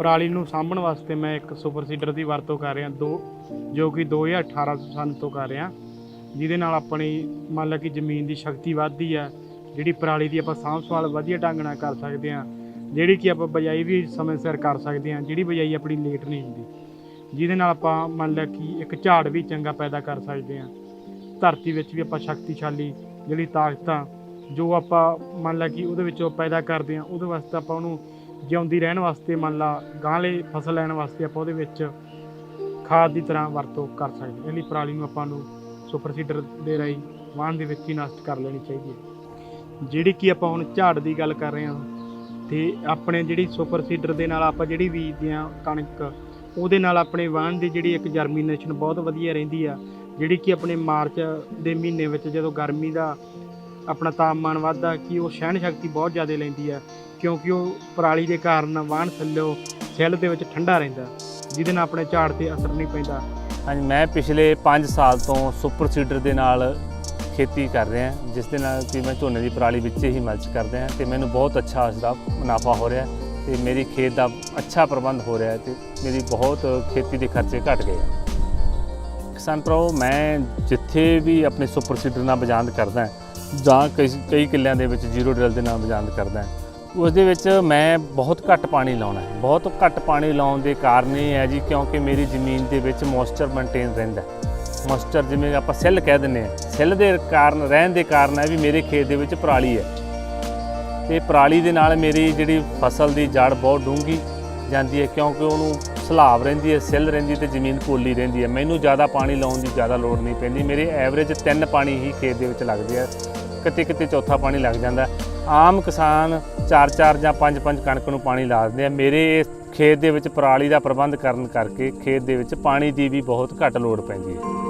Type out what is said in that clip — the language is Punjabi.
ਪਰਾਲੀ ਨੂੰ ਸਾਂਭਣ ਵਾਸਤੇ ਮੈਂ ਇੱਕ ਸੁਪਰ ਸੀਡਰ ਦੀ ਵਰਤੋਂ ਕਰ ਰਿਹਾ, ਦੋ, ਜੋ ਕਿ 2018 ਸਨ ਤੋਂ ਕਰ ਰਿਹਾ। ਜਿਹਦੇ ਨਾਲ ਆਪਣੀ ਮੰਨ ਲਾ ਕਿ ਜ਼ਮੀਨ ਦੀ ਸ਼ਕਤੀ ਵੱਧਦੀ ਆ, ਜਿਹੜੀ ਪਰਾਲੀ ਦੀ ਆਪਾਂ ਸਾਂਭ ਸੰਭਾਲ ਵਧੀਆ ਢੰਗ ਨਾਲ ਕਰ ਸਕਦੇ ਆ ਜਿਹੜੀ ਕਿ ਆਪਾਂ ਬਜਾਈ ਵੀ ਸਮੇਂ ਸਿਰ ਕਰ ਸਕਦੇ ਆ ਜਿਹੜੀ ਬਜਾਈ ਆਪਣੀ ਲੇਟ ਨਹੀਂ ਹੁੰਦੀ। ਜਿਹਦੇ ਨਾਲ ਆਪਾਂ ਮੰਨ ਲਾ ਕਿ ਇੱਕ ਝਾੜ ਵੀ ਚੰਗਾ ਪੈਦਾ ਕਰ ਸਕਦੇ ਆ ਧਰਤੀ ਵਿੱਚ ਵੀ ਆਪਾਂ ਸ਼ਕਤੀਸ਼ਾਲੀ ਜਿਹੜੀ ਤਾਕਤਾਂ, ਜੋ ਆਪਾਂ ਮੰਨ ਲਾ ਕਿ ਉਹਦੇ ਵਿੱਚੋਂ ਪੈਦਾ ਕਰਦੇ ਆ ਉਹਦੇ ਵਾਸਤੇ ਆਪਾਂ ਉਹਨੂੰ ਜਿਉਂਦੀ ਰਹਿਣ ਵਾਸਤੇ ਮੰਨ ਲਾ ਗਾਂਲੇ ਫਸਲ ਲੈਣ ਵਾਸਤੇ ਆਪਾਂ ਉਹਦੇ ਵਿੱਚ ਖਾਦ ਦੀ ਤਰ੍ਹਾਂ ਵਰਤੋਂ ਕਰ ਸਕਦੇ ਹਾਂ। ਲਈ ਪਰਾਲੀ ਨੂੰ ਆਪਾਂ ਨੂੰ ਸੁਪਰ ਸੀਡਰ ਦੇ ਰਾਹੀਂ ਵਾਹਣ ਦੇ ਵਿੱਚ ਹੀ ਨਸ਼ਟ ਕਰ ਲੈਣੀ ਚਾਹੀਦੀ ਹੈ ਜਿਹੜੀ ਕਿ ਆਪਾਂ ਹੁਣ ਝਾੜ ਦੀ ਗੱਲ ਕਰ ਰਹੇ ਹਾਂ ਤੇ ਆਪਣੇ ਜਿਹੜੀ ਸੁਪਰ ਸੀਡਰ ਦੇ ਨਾਲ ਆਪਾਂ ਜਿਹੜੀ ਬੀਜਦੇ ਹਾਂ ਕਣਕ, ਉਹਦੇ ਨਾਲ ਆਪਣੇ ਵਾਹਣ ਦੀ ਜਿਹੜੀ ਇੱਕ ਜਰਮੀਨੇਸ਼ਨ ਬਹੁਤ ਵਧੀਆ ਰਹਿੰਦੀ ਆ ਜਿਹੜੀ ਕਿ ਆਪਣੇ ਮਾਰਚ ਦੇ ਮਹੀਨੇ ਵਿੱਚ ਜਦੋਂ ਗਰਮੀ ਦਾ ਆਪਣਾ ਤਾਪਮਾਨ ਵੱਧਦਾ ਕਿ ਉਹ ਸਹਿਣ ਸ਼ਕਤੀ ਬਹੁਤ ਜ਼ਿਆਦਾ ਲੈਂਦੀ ਆ ਕਿਉਂਕਿ ਉਹ ਪਰਾਲੀ ਦੇ ਕਾਰਨ ਵਾਹਣ ਥੱਲੇ ਸੈੱਲ ਦੇ ਵਿੱਚ ਠੰਡਾ ਰਹਿੰਦਾ ਜਿਹਦੇ ਨਾਲ ਆਪਣੇ ਝਾੜ ਤੇ ਅਸਰ ਨਹੀਂ ਪੈਂਦਾ। ਹਾਂਜੀ, ਮੈਂ ਪਿਛਲੇ 5 ਸਾਲ ਤੋਂ ਸੁਪਰ ਸੀਡਰ ਦੇ ਨਾਲ ਖੇਤੀ ਕਰ ਰਿਹਾ ਜਿਸ ਦੇ ਨਾਲ ਕਿ ਮੈਂ ਝੋਨੇ ਦੀ ਪਰਾਲੀ ਵਿੱਚ ਹੀ ਮਲਚ ਕਰਦਾ ਹਾਂ ਤੇ ਮੈਨੂੰ ਬਹੁਤ ਅੱਛਾ ਇਸ ਦਾ ਮੁਨਾਫਾ ਹੋ ਰਿਹਾ ਤੇ ਮੇਰੀ ਖੇਤ ਦਾ ਅੱਛਾ ਪ੍ਰਬੰਧ ਹੋ ਰਿਹਾ ਤੇ ਮੇਰੀ ਬਹੁਤ ਖੇਤੀ ਦੇ ਖਰਚੇ ਘਟ ਗਏ ਆ ਕਿਸਾਨ ਭਰਾਓ ਮੈਂ ਜਿੱਥੇ ਵੀ ਆਪਣੇ ਸੁਪਰ ਸੀਡਰ ਨਾਲ ਬਜਾਂਦ ਕਰਦਾ ਜਾਂ ਕਈ ਕਈ ਕਿੱਲਿਆਂ ਦੇ ਵਿੱਚ ਜ਼ੀਰੋ ਡਰਿਲ ਦੇ ਨਾਲ ਬਜਾਂਦ ਕਰਦਾ ਉਸ ਦੇ ਵਿੱਚ ਮੈਂ ਬਹੁਤ ਘੱਟ ਪਾਣੀ ਲਾਉਣਾ ਹੈ। ਬਹੁਤ ਘੱਟ ਪਾਣੀ ਲਾਉਣ ਦੇ ਕਾਰਨ ਇਹ ਹੈ ਜੀ, ਕਿਉਂਕਿ ਮੇਰੀ ਜ਼ਮੀਨ ਦੇ ਵਿੱਚ ਮੋਇਸਚਰ ਮੇਨਟੇਨ ਰਹਿੰਦਾ ਮੋਇਸਚਰ ਜਿਵੇਂ ਆਪਾਂ ਸੈੱਲ ਕਹਿ ਦਿੰਦੇ ਆ ਸੈੱਲ ਦੇ ਕਾਰਨ, ਰਹਿਣ ਦੇ ਕਾਰਨ ਹੈ ਵੀ ਮੇਰੇ ਖੇਤ ਦੇ ਵਿੱਚ ਪਰਾਲੀ ਹੈ। ਤੇ ਪਰਾਲੀ ਦੇ ਨਾਲ ਮੇਰੀ ਜਿਹੜੀ ਫਸਲ ਦੀ ਜੜ ਬਹੁਤ ਡੂੰਘੀ ਜਾਂਦੀ ਹੈ, ਕਿਉਂਕਿ ਉਹਨੂੰ ਸਲਾਬ ਰਹਿੰਦੀ ਹੈ, ਸਿੱਲ ਰਹਿੰਦੀ ਤੇ ਜ਼ਮੀਨ ਕੋਲੀ ਰਹਿੰਦੀ ਹੈ। ਮੈਨੂੰ ਜ਼ਿਆਦਾ ਪਾਣੀ ਲਾਉਣ ਦੀ ਜ਼ਿਆਦਾ ਲੋੜ ਨਹੀਂ ਪੈਂਦੀ। ਮੇਰੇ ਐਵਰੇਜ ਤਿੰਨ ਪਾਣੀ ਹੀ ਖੇਤ ਦੇ ਵਿੱਚ ਲੱਗਦੇ ਆ। ਕਿਤੇ ਕਿਤੇ ਚੌਥਾ ਪਾਣੀ ਲੱਗ ਜਾਂਦਾ। ਆਮ ਕਿਸਾਨ ਚਾਰ ਚਾਰ ਜਾਂ ਪੰਜ ਪੰਜ ਕਣਕ ਨੂੰ ਪਾਣੀ ਲਾ ਦਿੰਦੇ ਆ। ਮੇਰੇ ਇਸ ਖੇਤ ਦੇ ਵਿੱਚ ਪਰਾਲੀ ਦਾ ਪ੍ਰਬੰਧ ਕਰਨ ਕਰਕੇ ਖੇਤ ਦੇ ਵਿੱਚ ਪਾਣੀ ਦੀ ਵੀ ਬਹੁਤ ਘੱਟ ਲੋੜ ਪੈਂਦੀ ਹੈ।